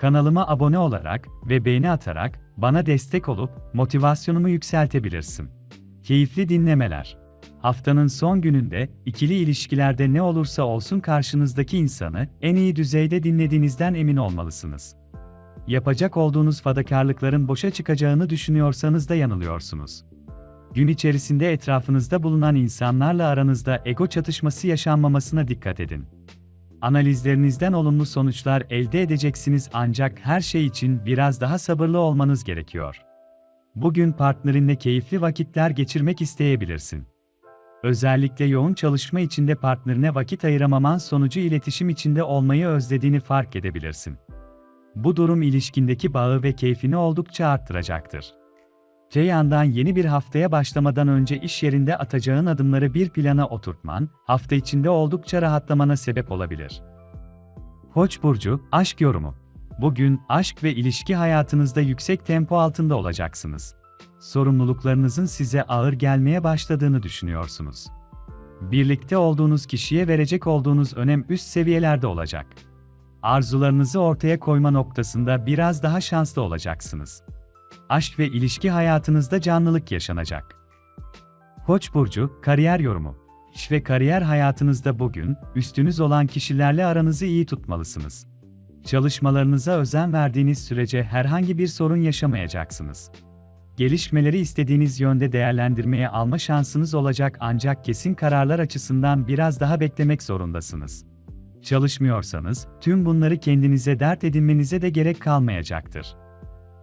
Kanalıma abone olarak ve beğeni atarak bana destek olup motivasyonumu yükseltebilirsin. Keyifli dinlemeler. Haftanın son gününde ikili ilişkilerde ne olursa olsun karşınızdaki insanı en iyi düzeyde dinlediğinizden emin olmalısınız. Yapacak olduğunuz fedakarlıkların boşa çıkacağını düşünüyorsanız da yanılıyorsunuz. Gün içerisinde etrafınızda bulunan insanlarla aranızda ego çatışması yaşanmamasına dikkat edin. Analizlerinizden olumlu sonuçlar elde edeceksiniz ancak her şey için biraz daha sabırlı olmanız gerekiyor. Bugün partnerinle keyifli vakitler geçirmek isteyebilirsin. Özellikle yoğun çalışma içinde partnerine vakit ayıramaman sonucu iletişim içinde olmayı özlediğini fark edebilirsin. Bu durum ilişkindeki bağı ve keyfini oldukça arttıracaktır. Yandan yeni bir haftaya başlamadan önce iş yerinde atacağın adımları bir plana oturtman, hafta içinde oldukça rahatlamana sebep olabilir. Koç burcu, aşk yorumu. Bugün aşk ve ilişki hayatınızda yüksek tempo altında olacaksınız. Sorumluluklarınızın size ağır gelmeye başladığını düşünüyorsunuz. Birlikte olduğunuz kişiye verecek olduğunuz önem üst seviyelerde olacak. Arzularınızı ortaya koyma noktasında biraz daha şanslı olacaksınız aşk ve ilişki hayatınızda canlılık yaşanacak. Koç burcu kariyer yorumu. İş ve kariyer hayatınızda bugün üstünüz olan kişilerle aranızı iyi tutmalısınız. Çalışmalarınıza özen verdiğiniz sürece herhangi bir sorun yaşamayacaksınız. Gelişmeleri istediğiniz yönde değerlendirmeye alma şansınız olacak ancak kesin kararlar açısından biraz daha beklemek zorundasınız. Çalışmıyorsanız, tüm bunları kendinize dert edinmenize de gerek kalmayacaktır.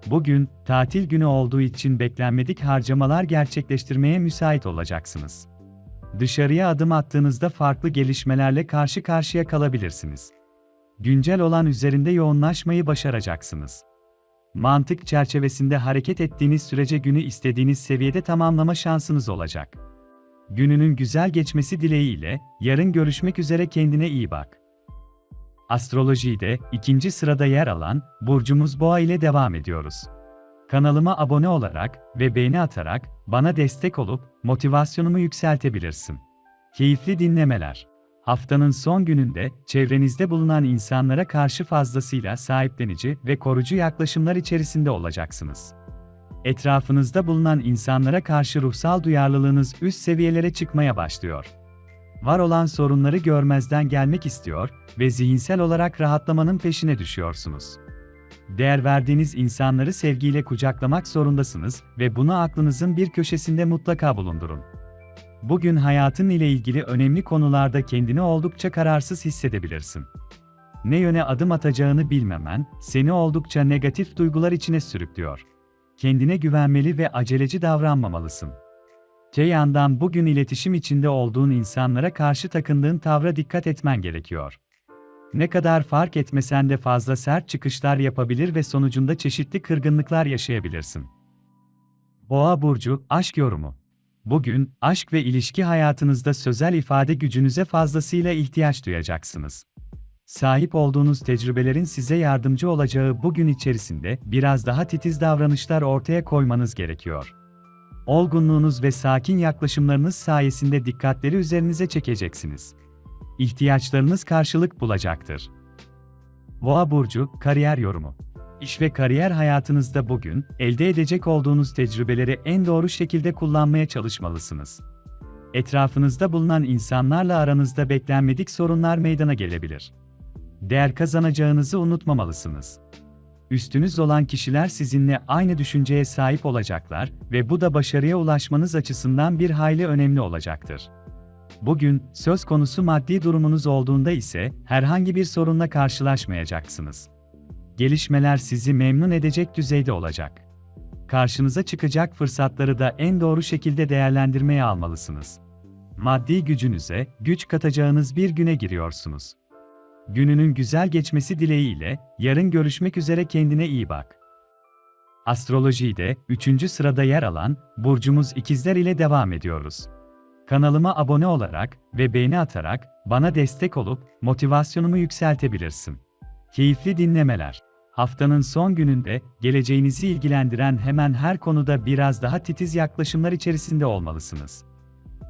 Bugün, tatil günü olduğu için beklenmedik harcamalar gerçekleştirmeye müsait olacaksınız. Dışarıya adım attığınızda farklı gelişmelerle karşı karşıya kalabilirsiniz. Güncel olan üzerinde yoğunlaşmayı başaracaksınız. Mantık çerçevesinde hareket ettiğiniz sürece günü istediğiniz seviyede tamamlama şansınız olacak. Gününün güzel geçmesi dileğiyle, yarın görüşmek üzere kendine iyi bak. Astrolojide ikinci sırada yer alan burcumuz Boğa ile devam ediyoruz. Kanalıma abone olarak ve beğeni atarak bana destek olup motivasyonumu yükseltebilirsin. Keyifli dinlemeler. Haftanın son gününde çevrenizde bulunan insanlara karşı fazlasıyla sahiplenici ve korucu yaklaşımlar içerisinde olacaksınız. Etrafınızda bulunan insanlara karşı ruhsal duyarlılığınız üst seviyelere çıkmaya başlıyor var olan sorunları görmezden gelmek istiyor ve zihinsel olarak rahatlamanın peşine düşüyorsunuz. Değer verdiğiniz insanları sevgiyle kucaklamak zorundasınız ve bunu aklınızın bir köşesinde mutlaka bulundurun. Bugün hayatın ile ilgili önemli konularda kendini oldukça kararsız hissedebilirsin. Ne yöne adım atacağını bilmemen, seni oldukça negatif duygular içine sürüklüyor. Kendine güvenmeli ve aceleci davranmamalısın. Yandan bugün iletişim içinde olduğun insanlara karşı takındığın tavra dikkat etmen gerekiyor. Ne kadar fark etmesen de fazla sert çıkışlar yapabilir ve sonucunda çeşitli kırgınlıklar yaşayabilirsin. Boğa burcu aşk yorumu. Bugün aşk ve ilişki hayatınızda sözel ifade gücünüze fazlasıyla ihtiyaç duyacaksınız. Sahip olduğunuz tecrübelerin size yardımcı olacağı bugün içerisinde biraz daha titiz davranışlar ortaya koymanız gerekiyor. Olgunluğunuz ve sakin yaklaşımlarınız sayesinde dikkatleri üzerinize çekeceksiniz. İhtiyaçlarınız karşılık bulacaktır. Boğa burcu kariyer yorumu. İş ve kariyer hayatınızda bugün elde edecek olduğunuz tecrübeleri en doğru şekilde kullanmaya çalışmalısınız. Etrafınızda bulunan insanlarla aranızda beklenmedik sorunlar meydana gelebilir. Değer kazanacağınızı unutmamalısınız üstünüz olan kişiler sizinle aynı düşünceye sahip olacaklar ve bu da başarıya ulaşmanız açısından bir hayli önemli olacaktır. Bugün, söz konusu maddi durumunuz olduğunda ise herhangi bir sorunla karşılaşmayacaksınız. Gelişmeler sizi memnun edecek düzeyde olacak. Karşınıza çıkacak fırsatları da en doğru şekilde değerlendirmeye almalısınız. Maddi gücünüze güç katacağınız bir güne giriyorsunuz. Gününün güzel geçmesi dileğiyle, yarın görüşmek üzere kendine iyi bak. Astrolojide 3. sırada yer alan burcumuz ikizler ile devam ediyoruz. Kanalıma abone olarak ve beğeni atarak bana destek olup motivasyonumu yükseltebilirsin. Keyifli dinlemeler. Haftanın son gününde geleceğinizi ilgilendiren hemen her konuda biraz daha titiz yaklaşımlar içerisinde olmalısınız.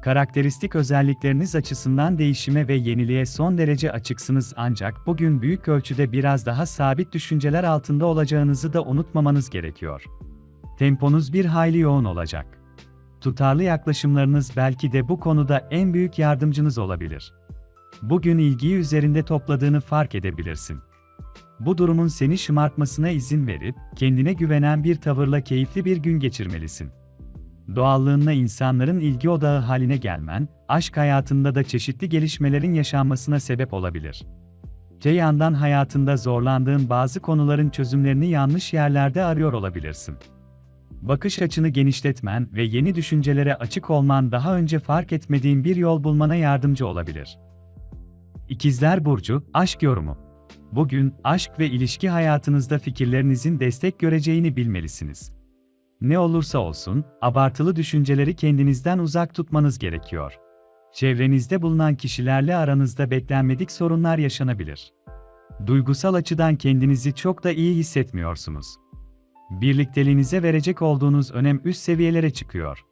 Karakteristik özellikleriniz açısından değişime ve yeniliğe son derece açıksınız ancak bugün büyük ölçüde biraz daha sabit düşünceler altında olacağınızı da unutmamanız gerekiyor. Temponuz bir hayli yoğun olacak. Tutarlı yaklaşımlarınız belki de bu konuda en büyük yardımcınız olabilir. Bugün ilgiyi üzerinde topladığını fark edebilirsin. Bu durumun seni şımartmasına izin verip kendine güvenen bir tavırla keyifli bir gün geçirmelisin. Doğallığınla insanların ilgi odağı haline gelmen, aşk hayatında da çeşitli gelişmelerin yaşanmasına sebep olabilir. Te yandan hayatında zorlandığın bazı konuların çözümlerini yanlış yerlerde arıyor olabilirsin. Bakış açını genişletmen ve yeni düşüncelere açık olman daha önce fark etmediğin bir yol bulmana yardımcı olabilir. İkizler Burcu, Aşk Yorumu Bugün, aşk ve ilişki hayatınızda fikirlerinizin destek göreceğini bilmelisiniz. Ne olursa olsun, abartılı düşünceleri kendinizden uzak tutmanız gerekiyor. Çevrenizde bulunan kişilerle aranızda beklenmedik sorunlar yaşanabilir. Duygusal açıdan kendinizi çok da iyi hissetmiyorsunuz. Birlikteliğinize verecek olduğunuz önem üst seviyelere çıkıyor.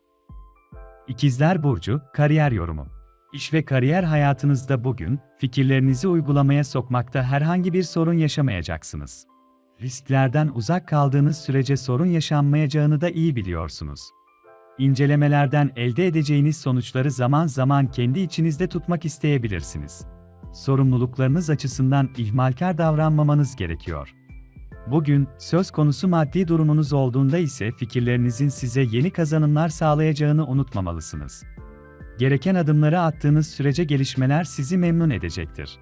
İkizler Burcu, Kariyer Yorumu İş ve kariyer hayatınızda bugün, fikirlerinizi uygulamaya sokmakta herhangi bir sorun yaşamayacaksınız. Risklerden uzak kaldığınız sürece sorun yaşanmayacağını da iyi biliyorsunuz. İncelemelerden elde edeceğiniz sonuçları zaman zaman kendi içinizde tutmak isteyebilirsiniz. Sorumluluklarınız açısından ihmalkar davranmamanız gerekiyor. Bugün, söz konusu maddi durumunuz olduğunda ise fikirlerinizin size yeni kazanımlar sağlayacağını unutmamalısınız. Gereken adımları attığınız sürece gelişmeler sizi memnun edecektir.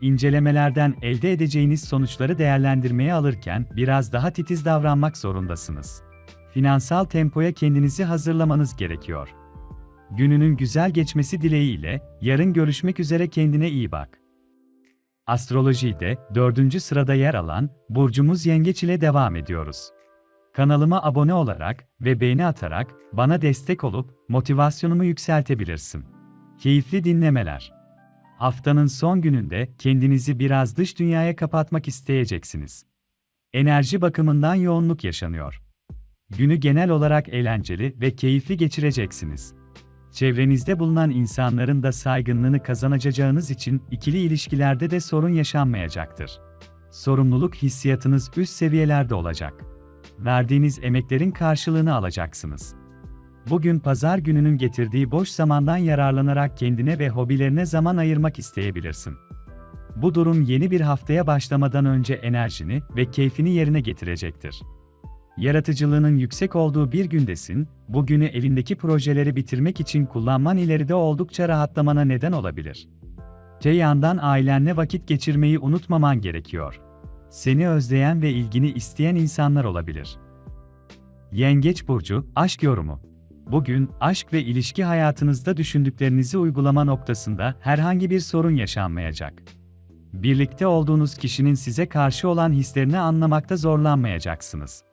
İncelemelerden elde edeceğiniz sonuçları değerlendirmeye alırken biraz daha titiz davranmak zorundasınız. Finansal tempoya kendinizi hazırlamanız gerekiyor. Gününün güzel geçmesi dileğiyle, yarın görüşmek üzere kendine iyi bak. Astrolojide dördüncü sırada yer alan burcumuz Yengeç ile devam ediyoruz. Kanalıma abone olarak ve beğeni atarak bana destek olup motivasyonumu yükseltebilirsin. Keyifli dinlemeler. Haftanın son gününde kendinizi biraz dış dünyaya kapatmak isteyeceksiniz. Enerji bakımından yoğunluk yaşanıyor. Günü genel olarak eğlenceli ve keyifli geçireceksiniz. Çevrenizde bulunan insanların da saygınlığını kazanacağınız için ikili ilişkilerde de sorun yaşanmayacaktır. Sorumluluk hissiyatınız üst seviyelerde olacak. Verdiğiniz emeklerin karşılığını alacaksınız. Bugün pazar gününün getirdiği boş zamandan yararlanarak kendine ve hobilerine zaman ayırmak isteyebilirsin. Bu durum yeni bir haftaya başlamadan önce enerjini ve keyfini yerine getirecektir. Yaratıcılığının yüksek olduğu bir gündesin, bugünü elindeki projeleri bitirmek için kullanman ileride oldukça rahatlamana neden olabilir. Te yandan ailenle vakit geçirmeyi unutmaman gerekiyor. Seni özleyen ve ilgini isteyen insanlar olabilir. Yengeç burcu, aşk yorumu. Bugün aşk ve ilişki hayatınızda düşündüklerinizi uygulama noktasında herhangi bir sorun yaşanmayacak. Birlikte olduğunuz kişinin size karşı olan hislerini anlamakta zorlanmayacaksınız.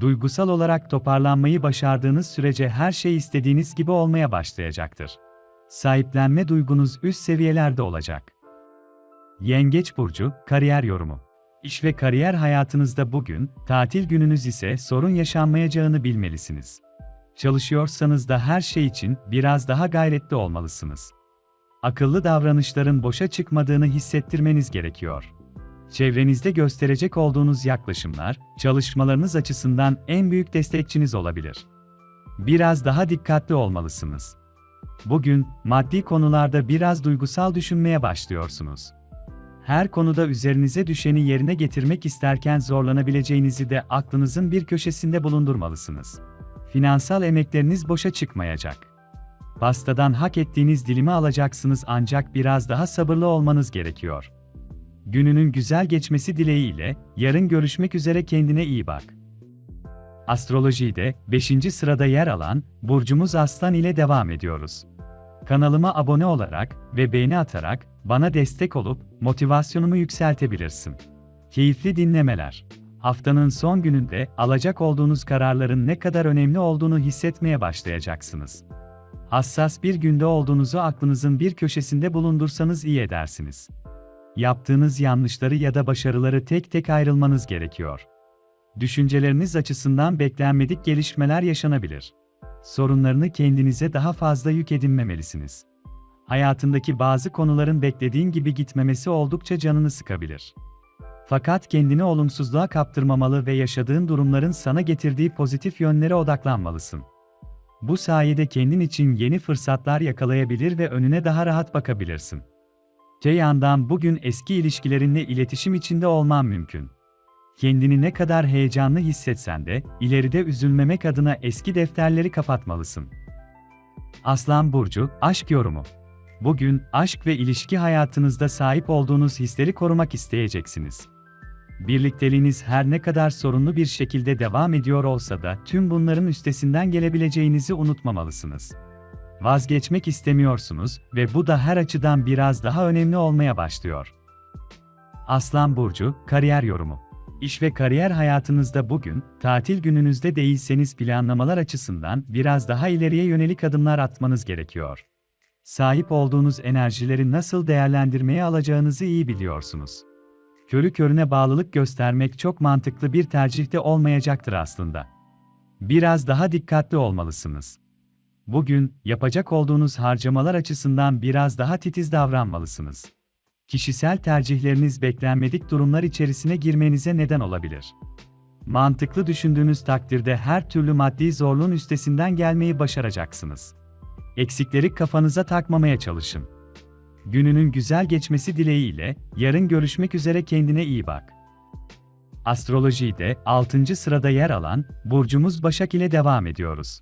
Duygusal olarak toparlanmayı başardığınız sürece her şey istediğiniz gibi olmaya başlayacaktır. Sahiplenme duygunuz üst seviyelerde olacak. Yengeç burcu kariyer yorumu. İş ve kariyer hayatınızda bugün, tatil gününüz ise sorun yaşanmayacağını bilmelisiniz. Çalışıyorsanız da her şey için biraz daha gayretli olmalısınız. Akıllı davranışların boşa çıkmadığını hissettirmeniz gerekiyor. Çevrenizde gösterecek olduğunuz yaklaşımlar, çalışmalarınız açısından en büyük destekçiniz olabilir. Biraz daha dikkatli olmalısınız. Bugün, maddi konularda biraz duygusal düşünmeye başlıyorsunuz. Her konuda üzerinize düşeni yerine getirmek isterken zorlanabileceğinizi de aklınızın bir köşesinde bulundurmalısınız. Finansal emekleriniz boşa çıkmayacak. Pastadan hak ettiğiniz dilimi alacaksınız ancak biraz daha sabırlı olmanız gerekiyor. Gününün güzel geçmesi dileğiyle, yarın görüşmek üzere kendine iyi bak. Astrolojide 5. sırada yer alan burcumuz Aslan ile devam ediyoruz. Kanalıma abone olarak ve beğeni atarak bana destek olup motivasyonumu yükseltebilirsin. Keyifli dinlemeler. Haftanın son gününde alacak olduğunuz kararların ne kadar önemli olduğunu hissetmeye başlayacaksınız. Hassas bir günde olduğunuzu aklınızın bir köşesinde bulundursanız iyi edersiniz. Yaptığınız yanlışları ya da başarıları tek tek ayrılmanız gerekiyor. Düşünceleriniz açısından beklenmedik gelişmeler yaşanabilir. Sorunlarını kendinize daha fazla yük edinmemelisiniz. Hayatındaki bazı konuların beklediğin gibi gitmemesi oldukça canını sıkabilir. Fakat kendini olumsuzluğa kaptırmamalı ve yaşadığın durumların sana getirdiği pozitif yönlere odaklanmalısın. Bu sayede kendin için yeni fırsatlar yakalayabilir ve önüne daha rahat bakabilirsin. Te yandan bugün eski ilişkilerinle iletişim içinde olman mümkün. Kendini ne kadar heyecanlı hissetsen de, ileride üzülmemek adına eski defterleri kapatmalısın. Aslan Burcu, Aşk Yorumu Bugün, aşk ve ilişki hayatınızda sahip olduğunuz hisleri korumak isteyeceksiniz. Birlikteliğiniz her ne kadar sorunlu bir şekilde devam ediyor olsa da tüm bunların üstesinden gelebileceğinizi unutmamalısınız. Vazgeçmek istemiyorsunuz ve bu da her açıdan biraz daha önemli olmaya başlıyor. Aslan Burcu, Kariyer Yorumu İş ve kariyer hayatınızda bugün, tatil gününüzde değilseniz planlamalar açısından biraz daha ileriye yönelik adımlar atmanız gerekiyor. Sahip olduğunuz enerjileri nasıl değerlendirmeye alacağınızı iyi biliyorsunuz. Körü körüne bağlılık göstermek çok mantıklı bir tercihte olmayacaktır aslında. Biraz daha dikkatli olmalısınız. Bugün, yapacak olduğunuz harcamalar açısından biraz daha titiz davranmalısınız. Kişisel tercihleriniz beklenmedik durumlar içerisine girmenize neden olabilir. Mantıklı düşündüğünüz takdirde her türlü maddi zorluğun üstesinden gelmeyi başaracaksınız. Eksikleri kafanıza takmamaya çalışın. Gününün güzel geçmesi dileğiyle, yarın görüşmek üzere kendine iyi bak. Astrolojide 6. sırada yer alan burcumuz Başak ile devam ediyoruz.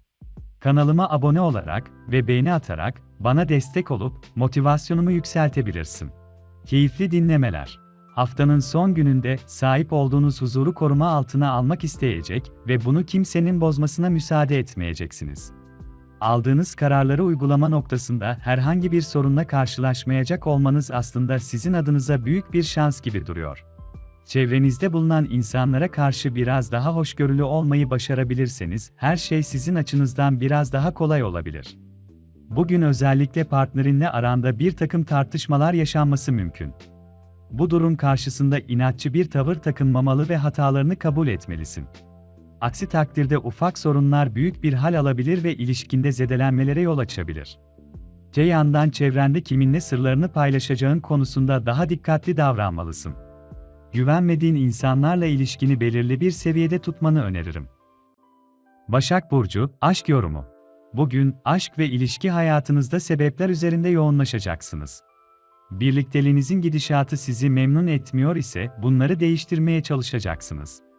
Kanalıma abone olarak ve beğeni atarak bana destek olup motivasyonumu yükseltebilirsin. Keyifli dinlemeler. Haftanın son gününde sahip olduğunuz huzuru koruma altına almak isteyecek ve bunu kimsenin bozmasına müsaade etmeyeceksiniz. Aldığınız kararları uygulama noktasında herhangi bir sorunla karşılaşmayacak olmanız aslında sizin adınıza büyük bir şans gibi duruyor. Çevrenizde bulunan insanlara karşı biraz daha hoşgörülü olmayı başarabilirseniz, her şey sizin açınızdan biraz daha kolay olabilir. Bugün özellikle partnerinle aranda bir takım tartışmalar yaşanması mümkün. Bu durum karşısında inatçı bir tavır takınmamalı ve hatalarını kabul etmelisin. Aksi takdirde ufak sorunlar büyük bir hal alabilir ve ilişkinde zedelenmelere yol açabilir. Te yandan çevrende kiminle sırlarını paylaşacağın konusunda daha dikkatli davranmalısın. Güvenmediğin insanlarla ilişkini belirli bir seviyede tutmanı öneririm. Başak Burcu, Aşk Yorumu Bugün, aşk ve ilişki hayatınızda sebepler üzerinde yoğunlaşacaksınız. Birlikteliğinizin gidişatı sizi memnun etmiyor ise bunları değiştirmeye çalışacaksınız.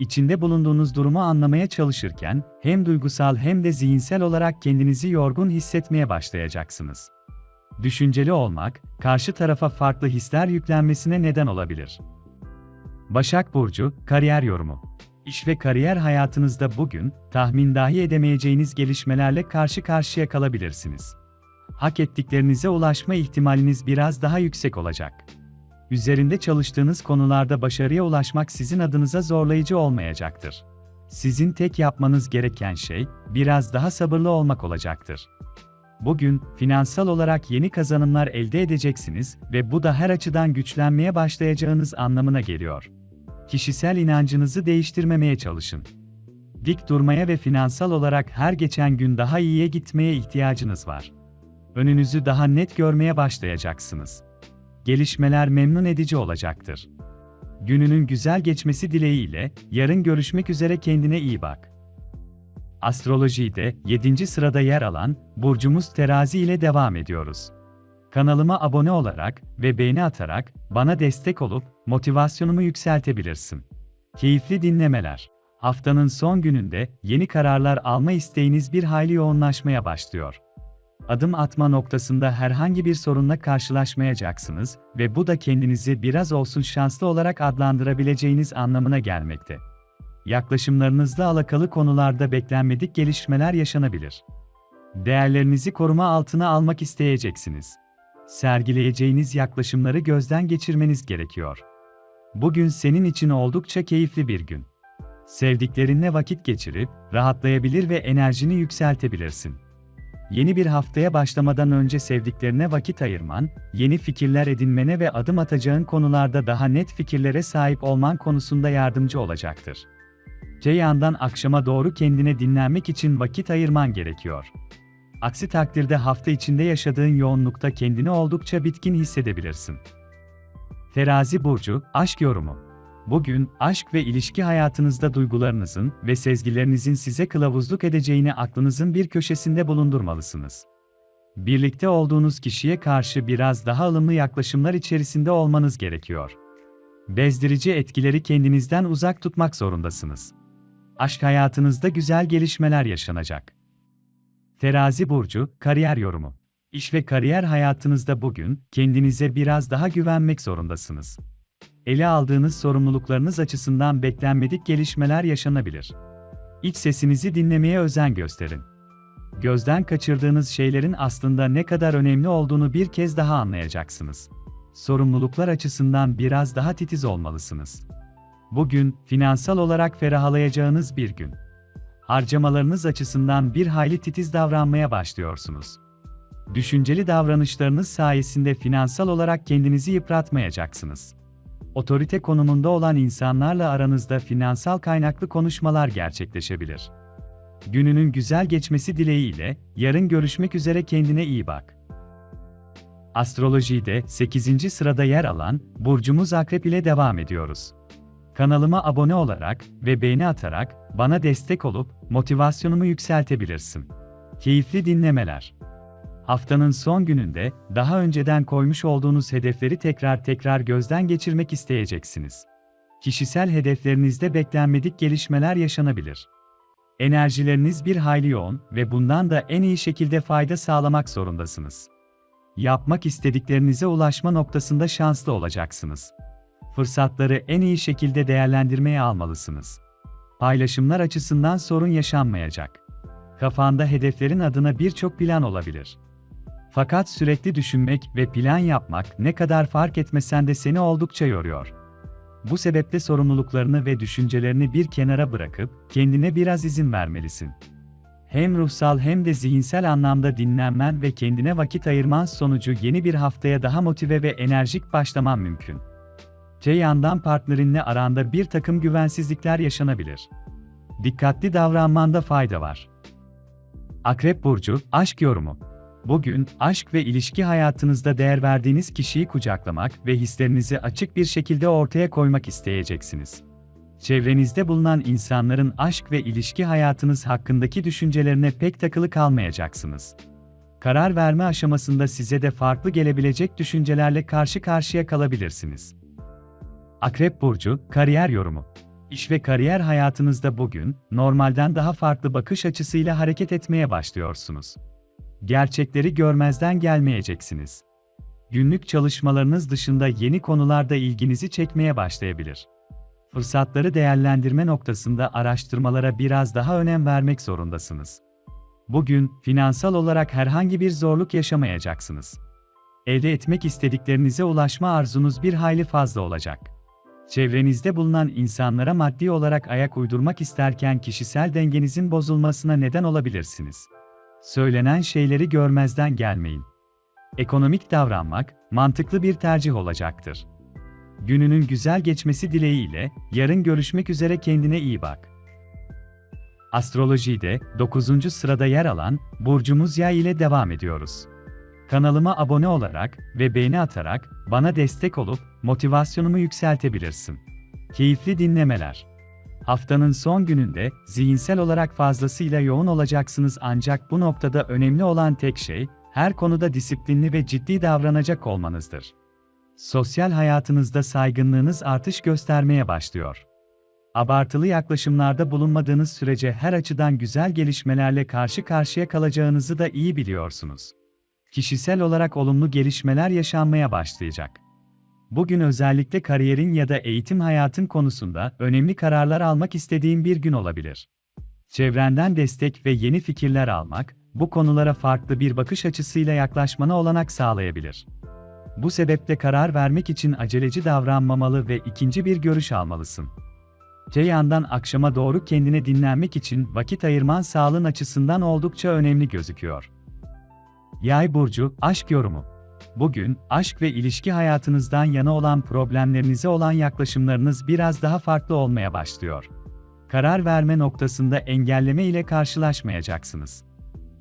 İçinde bulunduğunuz durumu anlamaya çalışırken, hem duygusal hem de zihinsel olarak kendinizi yorgun hissetmeye başlayacaksınız. Düşünceli olmak, karşı tarafa farklı hisler yüklenmesine neden olabilir. Başak Burcu, Kariyer Yorumu İş ve kariyer hayatınızda bugün, tahmin dahi edemeyeceğiniz gelişmelerle karşı karşıya kalabilirsiniz. Hak ettiklerinize ulaşma ihtimaliniz biraz daha yüksek olacak. Üzerinde çalıştığınız konularda başarıya ulaşmak sizin adınıza zorlayıcı olmayacaktır. Sizin tek yapmanız gereken şey, biraz daha sabırlı olmak olacaktır. Bugün, finansal olarak yeni kazanımlar elde edeceksiniz ve bu da her açıdan güçlenmeye başlayacağınız anlamına geliyor kişisel inancınızı değiştirmemeye çalışın. Dik durmaya ve finansal olarak her geçen gün daha iyiye gitmeye ihtiyacınız var. Önünüzü daha net görmeye başlayacaksınız. Gelişmeler memnun edici olacaktır. Gününün güzel geçmesi dileğiyle yarın görüşmek üzere kendine iyi bak. Astrolojide 7. sırada yer alan burcumuz Terazi ile devam ediyoruz. Kanalıma abone olarak ve beğeni atarak bana destek olup motivasyonumu yükseltebilirsin. Keyifli dinlemeler. Haftanın son gününde yeni kararlar alma isteğiniz bir hayli yoğunlaşmaya başlıyor. Adım atma noktasında herhangi bir sorunla karşılaşmayacaksınız ve bu da kendinizi biraz olsun şanslı olarak adlandırabileceğiniz anlamına gelmekte. Yaklaşımlarınızla alakalı konularda beklenmedik gelişmeler yaşanabilir. Değerlerinizi koruma altına almak isteyeceksiniz sergileyeceğiniz yaklaşımları gözden geçirmeniz gerekiyor. Bugün senin için oldukça keyifli bir gün. Sevdiklerinle vakit geçirip, rahatlayabilir ve enerjini yükseltebilirsin. Yeni bir haftaya başlamadan önce sevdiklerine vakit ayırman, yeni fikirler edinmene ve adım atacağın konularda daha net fikirlere sahip olman konusunda yardımcı olacaktır. Te yandan akşama doğru kendine dinlenmek için vakit ayırman gerekiyor. Aksi takdirde hafta içinde yaşadığın yoğunlukta kendini oldukça bitkin hissedebilirsin. Terazi burcu, aşk yorumu. Bugün aşk ve ilişki hayatınızda duygularınızın ve sezgilerinizin size kılavuzluk edeceğini aklınızın bir köşesinde bulundurmalısınız. Birlikte olduğunuz kişiye karşı biraz daha ılımlı yaklaşımlar içerisinde olmanız gerekiyor. Bezdirici etkileri kendinizden uzak tutmak zorundasınız. Aşk hayatınızda güzel gelişmeler yaşanacak. Terazi burcu, kariyer yorumu. İş ve kariyer hayatınızda bugün kendinize biraz daha güvenmek zorundasınız. Ele aldığınız sorumluluklarınız açısından beklenmedik gelişmeler yaşanabilir. İç sesinizi dinlemeye özen gösterin. Gözden kaçırdığınız şeylerin aslında ne kadar önemli olduğunu bir kez daha anlayacaksınız. Sorumluluklar açısından biraz daha titiz olmalısınız. Bugün finansal olarak ferahlayacağınız bir gün. Harcamalarınız açısından bir hayli titiz davranmaya başlıyorsunuz. Düşünceli davranışlarınız sayesinde finansal olarak kendinizi yıpratmayacaksınız. Otorite konumunda olan insanlarla aranızda finansal kaynaklı konuşmalar gerçekleşebilir. Gününün güzel geçmesi dileğiyle, yarın görüşmek üzere kendine iyi bak. Astrolojide 8. sırada yer alan burcumuz Akrep ile devam ediyoruz. Kanalıma abone olarak ve beğeni atarak bana destek olup motivasyonumu yükseltebilirsin. Keyifli dinlemeler. Haftanın son gününde daha önceden koymuş olduğunuz hedefleri tekrar tekrar gözden geçirmek isteyeceksiniz. Kişisel hedeflerinizde beklenmedik gelişmeler yaşanabilir. Enerjileriniz bir hayli yoğun ve bundan da en iyi şekilde fayda sağlamak zorundasınız. Yapmak istediklerinize ulaşma noktasında şanslı olacaksınız. Fırsatları en iyi şekilde değerlendirmeye almalısınız. Paylaşımlar açısından sorun yaşanmayacak. Kafanda hedeflerin adına birçok plan olabilir. Fakat sürekli düşünmek ve plan yapmak ne kadar fark etmesen de seni oldukça yoruyor. Bu sebeple sorumluluklarını ve düşüncelerini bir kenara bırakıp kendine biraz izin vermelisin. Hem ruhsal hem de zihinsel anlamda dinlenmen ve kendine vakit ayırman sonucu yeni bir haftaya daha motive ve enerjik başlaman mümkün. Te yandan partnerinle aranda bir takım güvensizlikler yaşanabilir. Dikkatli davranmanda fayda var. Akrep Burcu, Aşk Yorumu Bugün, aşk ve ilişki hayatınızda değer verdiğiniz kişiyi kucaklamak ve hislerinizi açık bir şekilde ortaya koymak isteyeceksiniz. Çevrenizde bulunan insanların aşk ve ilişki hayatınız hakkındaki düşüncelerine pek takılı kalmayacaksınız. Karar verme aşamasında size de farklı gelebilecek düşüncelerle karşı karşıya kalabilirsiniz. Akrep Burcu, Kariyer Yorumu İş ve kariyer hayatınızda bugün, normalden daha farklı bakış açısıyla hareket etmeye başlıyorsunuz. Gerçekleri görmezden gelmeyeceksiniz. Günlük çalışmalarınız dışında yeni konularda ilginizi çekmeye başlayabilir. Fırsatları değerlendirme noktasında araştırmalara biraz daha önem vermek zorundasınız. Bugün finansal olarak herhangi bir zorluk yaşamayacaksınız. Elde etmek istediklerinize ulaşma arzunuz bir hayli fazla olacak. Çevrenizde bulunan insanlara maddi olarak ayak uydurmak isterken kişisel dengenizin bozulmasına neden olabilirsiniz. Söylenen şeyleri görmezden gelmeyin. Ekonomik davranmak mantıklı bir tercih olacaktır. Gününün güzel geçmesi dileğiyle yarın görüşmek üzere kendine iyi bak. Astrolojide 9. sırada yer alan burcumuz Yay ile devam ediyoruz. Kanalıma abone olarak ve beğeni atarak bana destek olup motivasyonumu yükseltebilirsin. Keyifli dinlemeler. Haftanın son gününde zihinsel olarak fazlasıyla yoğun olacaksınız ancak bu noktada önemli olan tek şey her konuda disiplinli ve ciddi davranacak olmanızdır. Sosyal hayatınızda saygınlığınız artış göstermeye başlıyor. Abartılı yaklaşımlarda bulunmadığınız sürece her açıdan güzel gelişmelerle karşı karşıya kalacağınızı da iyi biliyorsunuz. Kişisel olarak olumlu gelişmeler yaşanmaya başlayacak. Bugün özellikle kariyerin ya da eğitim hayatın konusunda önemli kararlar almak istediğin bir gün olabilir. Çevrenden destek ve yeni fikirler almak, bu konulara farklı bir bakış açısıyla yaklaşmana olanak sağlayabilir. Bu sebeple karar vermek için aceleci davranmamalı ve ikinci bir görüş almalısın. Te yandan akşama doğru kendine dinlenmek için vakit ayırman sağlığın açısından oldukça önemli gözüküyor. Yay burcu aşk yorumu. Bugün aşk ve ilişki hayatınızdan yana olan problemlerinize olan yaklaşımlarınız biraz daha farklı olmaya başlıyor. Karar verme noktasında engelleme ile karşılaşmayacaksınız.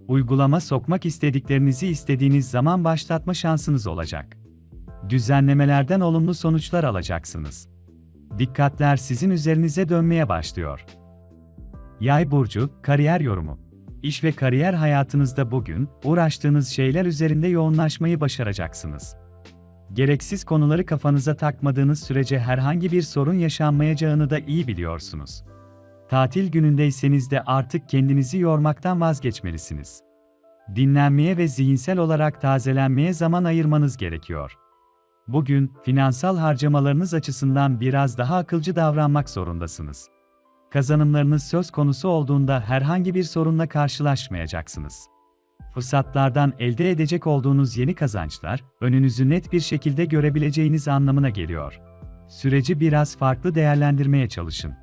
Uygulama sokmak istediklerinizi istediğiniz zaman başlatma şansınız olacak. Düzenlemelerden olumlu sonuçlar alacaksınız. Dikkatler sizin üzerinize dönmeye başlıyor. Yay burcu kariyer yorumu. İş ve kariyer hayatınızda bugün uğraştığınız şeyler üzerinde yoğunlaşmayı başaracaksınız. Gereksiz konuları kafanıza takmadığınız sürece herhangi bir sorun yaşanmayacağını da iyi biliyorsunuz. Tatil günündeyseniz de artık kendinizi yormaktan vazgeçmelisiniz. Dinlenmeye ve zihinsel olarak tazelenmeye zaman ayırmanız gerekiyor. Bugün finansal harcamalarınız açısından biraz daha akılcı davranmak zorundasınız. Kazanımlarınız söz konusu olduğunda herhangi bir sorunla karşılaşmayacaksınız. Fırsatlardan elde edecek olduğunuz yeni kazançlar, önünüzü net bir şekilde görebileceğiniz anlamına geliyor. Süreci biraz farklı değerlendirmeye çalışın.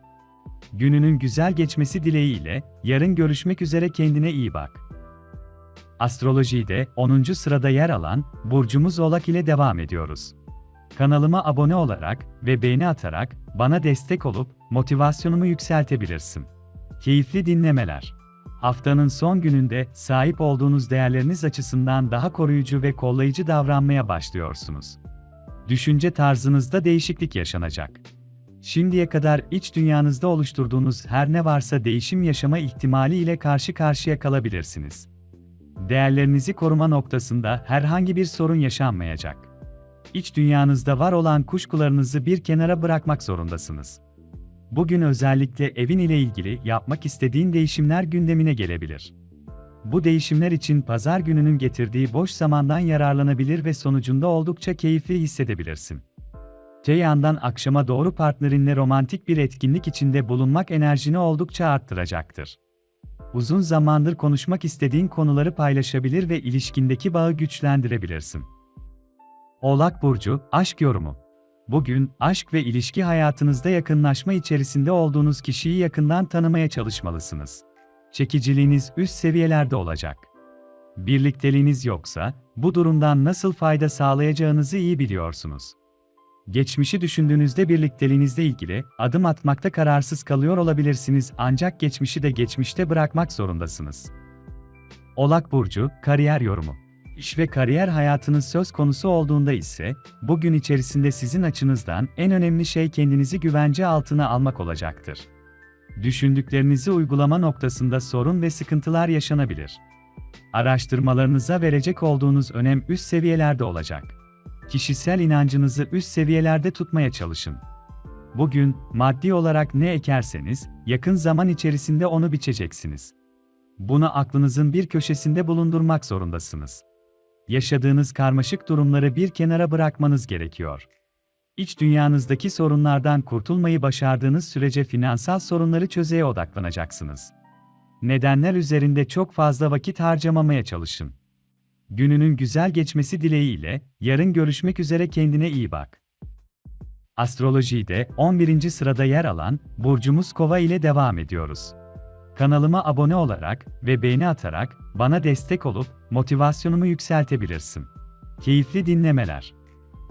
Gününün güzel geçmesi dileğiyle, yarın görüşmek üzere kendine iyi bak. Astrolojide 10. sırada yer alan burcumuz Oğlak ile devam ediyoruz. Kanalıma abone olarak ve beğeni atarak bana destek olup motivasyonumu yükseltebilirsin. Keyifli dinlemeler. Haftanın son gününde sahip olduğunuz değerleriniz açısından daha koruyucu ve kollayıcı davranmaya başlıyorsunuz. Düşünce tarzınızda değişiklik yaşanacak. Şimdiye kadar iç dünyanızda oluşturduğunuz her ne varsa değişim yaşama ihtimali ile karşı karşıya kalabilirsiniz. Değerlerinizi koruma noktasında herhangi bir sorun yaşanmayacak. İç dünyanızda var olan kuşkularınızı bir kenara bırakmak zorundasınız. Bugün özellikle evin ile ilgili yapmak istediğin değişimler gündemine gelebilir. Bu değişimler için pazar gününün getirdiği boş zamandan yararlanabilir ve sonucunda oldukça keyifli hissedebilirsin. Te yandan akşama doğru partnerinle romantik bir etkinlik içinde bulunmak enerjini oldukça arttıracaktır. Uzun zamandır konuşmak istediğin konuları paylaşabilir ve ilişkindeki bağı güçlendirebilirsin. Oğlak Burcu, Aşk Yorumu Bugün, aşk ve ilişki hayatınızda yakınlaşma içerisinde olduğunuz kişiyi yakından tanımaya çalışmalısınız. Çekiciliğiniz üst seviyelerde olacak. Birlikteliğiniz yoksa, bu durumdan nasıl fayda sağlayacağınızı iyi biliyorsunuz. Geçmişi düşündüğünüzde birlikteliğinizle ilgili adım atmakta kararsız kalıyor olabilirsiniz ancak geçmişi de geçmişte bırakmak zorundasınız. Oğlak Burcu, Kariyer Yorumu İş ve kariyer hayatınız söz konusu olduğunda ise, bugün içerisinde sizin açınızdan en önemli şey kendinizi güvence altına almak olacaktır. Düşündüklerinizi uygulama noktasında sorun ve sıkıntılar yaşanabilir. Araştırmalarınıza verecek olduğunuz önem üst seviyelerde olacak. Kişisel inancınızı üst seviyelerde tutmaya çalışın. Bugün, maddi olarak ne ekerseniz, yakın zaman içerisinde onu biçeceksiniz. Bunu aklınızın bir köşesinde bulundurmak zorundasınız yaşadığınız karmaşık durumları bir kenara bırakmanız gerekiyor. İç dünyanızdaki sorunlardan kurtulmayı başardığınız sürece finansal sorunları çözmeye odaklanacaksınız. Nedenler üzerinde çok fazla vakit harcamamaya çalışın. Gününün güzel geçmesi dileğiyle, yarın görüşmek üzere kendine iyi bak. Astrolojide 11. sırada yer alan burcumuz Kova ile devam ediyoruz. Kanalıma abone olarak ve beğeni atarak bana destek olup motivasyonumu yükseltebilirsin. Keyifli dinlemeler.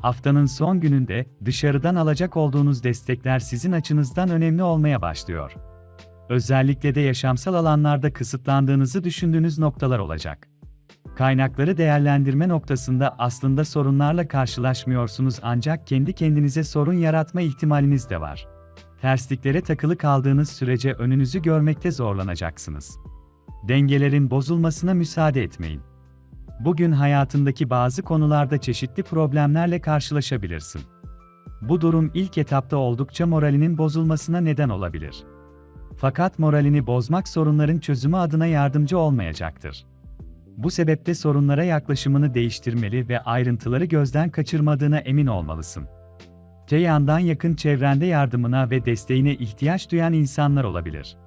Haftanın son gününde dışarıdan alacak olduğunuz destekler sizin açınızdan önemli olmaya başlıyor. Özellikle de yaşamsal alanlarda kısıtlandığınızı düşündüğünüz noktalar olacak. Kaynakları değerlendirme noktasında aslında sorunlarla karşılaşmıyorsunuz ancak kendi kendinize sorun yaratma ihtimaliniz de var. Tersliklere takılı kaldığınız sürece önünüzü görmekte zorlanacaksınız. Dengelerin bozulmasına müsaade etmeyin. Bugün hayatındaki bazı konularda çeşitli problemlerle karşılaşabilirsin. Bu durum ilk etapta oldukça moralinin bozulmasına neden olabilir. Fakat moralini bozmak sorunların çözümü adına yardımcı olmayacaktır. Bu sebeple sorunlara yaklaşımını değiştirmeli ve ayrıntıları gözden kaçırmadığına emin olmalısın. Te yandan yakın çevrende yardımına ve desteğine ihtiyaç duyan insanlar olabilir.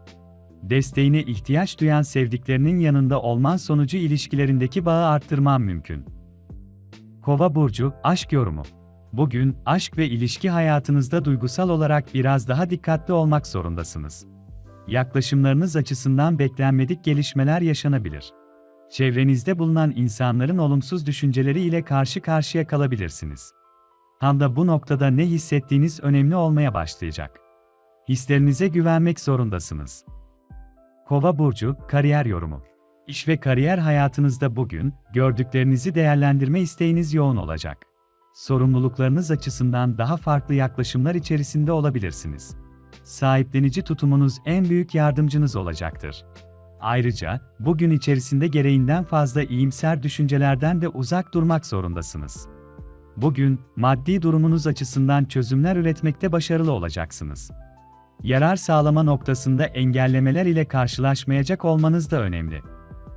Desteğine ihtiyaç duyan sevdiklerinin yanında olman sonucu ilişkilerindeki bağı arttırman mümkün. Kova burcu aşk yorumu. Bugün aşk ve ilişki hayatınızda duygusal olarak biraz daha dikkatli olmak zorundasınız. Yaklaşımlarınız açısından beklenmedik gelişmeler yaşanabilir. Çevrenizde bulunan insanların olumsuz düşünceleri ile karşı karşıya kalabilirsiniz. Tam da bu noktada ne hissettiğiniz önemli olmaya başlayacak. Hislerinize güvenmek zorundasınız. Kova burcu kariyer yorumu. İş ve kariyer hayatınızda bugün gördüklerinizi değerlendirme isteğiniz yoğun olacak. Sorumluluklarınız açısından daha farklı yaklaşımlar içerisinde olabilirsiniz. Sahiplenici tutumunuz en büyük yardımcınız olacaktır. Ayrıca, bugün içerisinde gereğinden fazla iyimser düşüncelerden de uzak durmak zorundasınız. Bugün, maddi durumunuz açısından çözümler üretmekte başarılı olacaksınız. Yarar sağlama noktasında engellemeler ile karşılaşmayacak olmanız da önemli.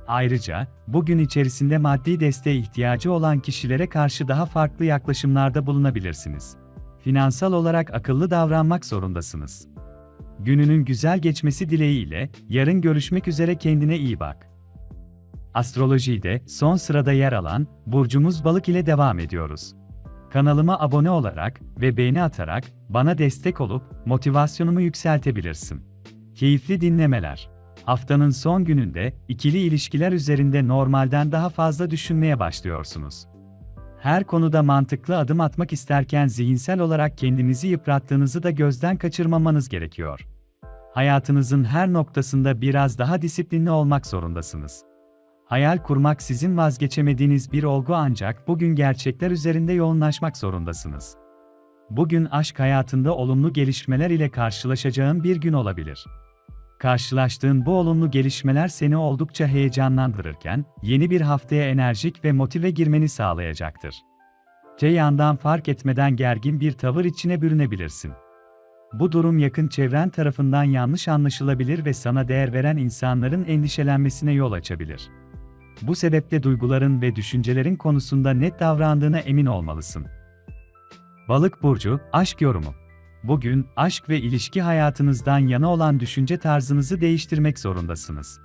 Ayrıca, bugün içerisinde maddi desteğe ihtiyacı olan kişilere karşı daha farklı yaklaşımlarda bulunabilirsiniz. Finansal olarak akıllı davranmak zorundasınız. Gününün güzel geçmesi dileğiyle, yarın görüşmek üzere kendine iyi bak. Astrolojide son sırada yer alan burcumuz balık ile devam ediyoruz. Kanalıma abone olarak ve beğeni atarak bana destek olup motivasyonumu yükseltebilirsin. Keyifli dinlemeler. Haftanın son gününde ikili ilişkiler üzerinde normalden daha fazla düşünmeye başlıyorsunuz. Her konuda mantıklı adım atmak isterken zihinsel olarak kendinizi yıprattığınızı da gözden kaçırmamanız gerekiyor. Hayatınızın her noktasında biraz daha disiplinli olmak zorundasınız. Hayal kurmak sizin vazgeçemediğiniz bir olgu ancak bugün gerçekler üzerinde yoğunlaşmak zorundasınız. Bugün aşk hayatında olumlu gelişmeler ile karşılaşacağın bir gün olabilir. Karşılaştığın bu olumlu gelişmeler seni oldukça heyecanlandırırken, yeni bir haftaya enerjik ve motive girmeni sağlayacaktır. Te yandan fark etmeden gergin bir tavır içine bürünebilirsin. Bu durum yakın çevren tarafından yanlış anlaşılabilir ve sana değer veren insanların endişelenmesine yol açabilir. Bu sebeple duyguların ve düşüncelerin konusunda net davrandığına emin olmalısın. Balık burcu aşk yorumu. Bugün aşk ve ilişki hayatınızdan yana olan düşünce tarzınızı değiştirmek zorundasınız.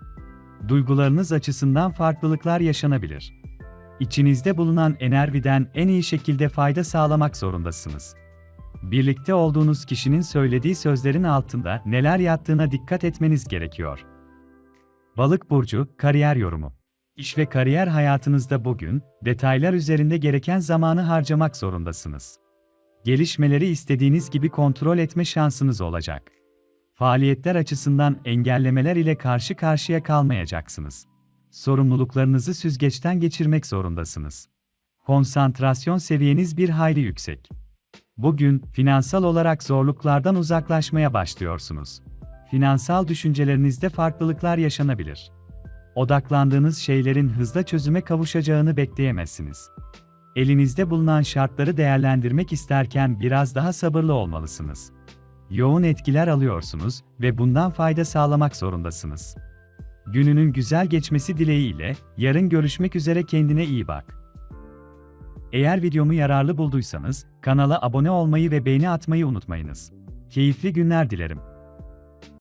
Duygularınız açısından farklılıklar yaşanabilir. İçinizde bulunan enerjiden en iyi şekilde fayda sağlamak zorundasınız. Birlikte olduğunuz kişinin söylediği sözlerin altında neler yattığına dikkat etmeniz gerekiyor. Balık burcu kariyer yorumu. İş ve kariyer hayatınızda bugün detaylar üzerinde gereken zamanı harcamak zorundasınız. Gelişmeleri istediğiniz gibi kontrol etme şansınız olacak. Faaliyetler açısından engellemeler ile karşı karşıya kalmayacaksınız. Sorumluluklarınızı süzgeçten geçirmek zorundasınız. Konsantrasyon seviyeniz bir hayli yüksek. Bugün finansal olarak zorluklardan uzaklaşmaya başlıyorsunuz. Finansal düşüncelerinizde farklılıklar yaşanabilir. Odaklandığınız şeylerin hızla çözüme kavuşacağını bekleyemezsiniz. Elinizde bulunan şartları değerlendirmek isterken biraz daha sabırlı olmalısınız. Yoğun etkiler alıyorsunuz ve bundan fayda sağlamak zorundasınız. Gününün güzel geçmesi dileğiyle yarın görüşmek üzere kendine iyi bak. Eğer videomu yararlı bulduysanız kanala abone olmayı ve beğeni atmayı unutmayınız. Keyifli günler dilerim.